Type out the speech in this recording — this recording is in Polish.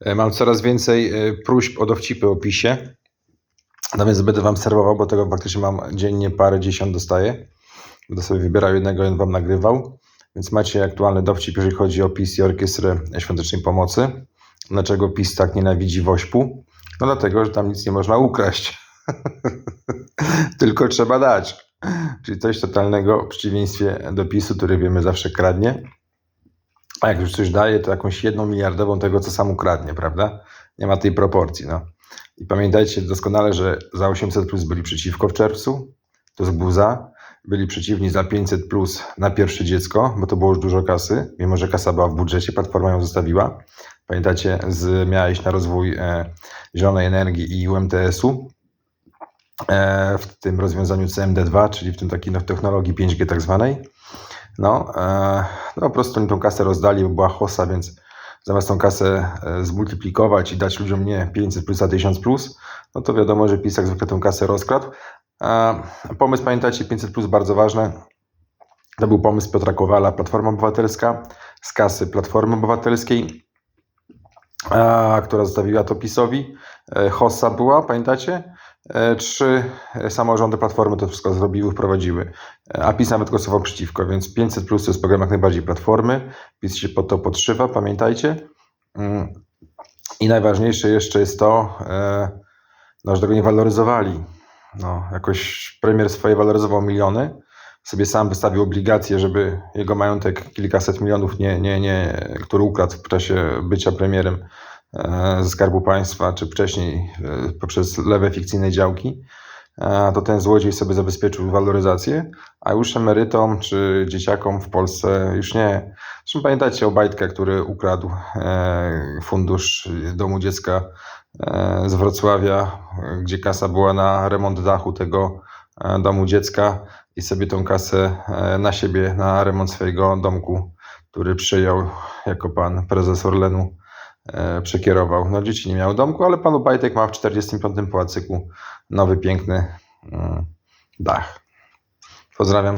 E, Mam coraz więcej e, próśb o dowcipy o PiSie. No więc będę wam serwował, bo tego faktycznie mam dziennie parę dziesiąt dostaję. Będę sobie wybierał jednego i wam nagrywał. Więc macie aktualny dowcip, jeżeli chodzi o PiS i Orkiestrę Świątecznej Pomocy. Dlaczego PiS tak nienawidzi Wośpu? No dlatego, że tam nic nie można ukraść. Tylko trzeba dać. Czyli coś totalnego w przeciwieństwie do PiSu, który wiemy zawsze kradnie. A jak już coś daje, to jakąś jedną miliardową tego, co sam ukradnie, prawda? Nie ma tej proporcji, no. I pamiętajcie doskonale, że za 800 plus byli przeciwko w czerwcu, to był za, byli przeciwni za 500 plus na pierwsze dziecko, bo to było już dużo kasy, mimo że kasa była w budżecie, platforma ją zostawiła. Pamiętacie, z, miała iść na rozwój e, zielonej energii i UMTS-u e, w tym rozwiązaniu CMD2, czyli w tym takiej no, technologii 5G tak zwanej. No, e, no po prostu oni tą kasę rozdali, bo była hossa, więc zamiast tą kasę e, zmultiplikować i dać ludziom nie 500 plus, a 1000 plus, no to wiadomo, że PiS jak zwykle tą kasę rozkradł. E, pomysł, pamiętajcie, 500 plus bardzo ważne. To był pomysł Piotra Kowala, Platforma Obywatelska, z kasy Platformy Obywatelskiej, a, która zostawiła to PiSowi. E, Hossa była, pamiętacie? E, Trzy samorządy Platformy to wszystko zrobiły, wprowadziły. E, A PiS nawet głosował przeciwko, więc 500 plus to jest program jak najbardziej Platformy. PiS się pod to podszywa, pamiętajcie. Mm. I najważniejsze jeszcze jest to, e, no, że tego nie waloryzowali. No, jakoś premier swoje waloryzował miliony, sobie sam wystawił obligacje, żeby jego majątek kilkaset milionów, nie, nie, nie, który ukradł w czasie bycia premierem e, Skarbu Państwa, czy wcześniej e, poprzez lewe fikcyjne działki, e, to ten złodziej sobie zabezpieczył waloryzację, a już emerytom czy dzieciakom w Polsce już nie. Zresztą pamiętacie Obajtka, który ukradł e, fundusz domu dziecka e, z Wrocławia, e, gdzie kasa była na remont dachu tego e, domu dziecka i sobie tą kasę e, na siebie, na remont swojego domku, który przyjął jako pan prezes Orlenu, e, przekierował. No dzieci nie miały domku, ale pan Obajtek ma w 45. pałacyku nowy, piękny mm, dach. Pozdrawiam.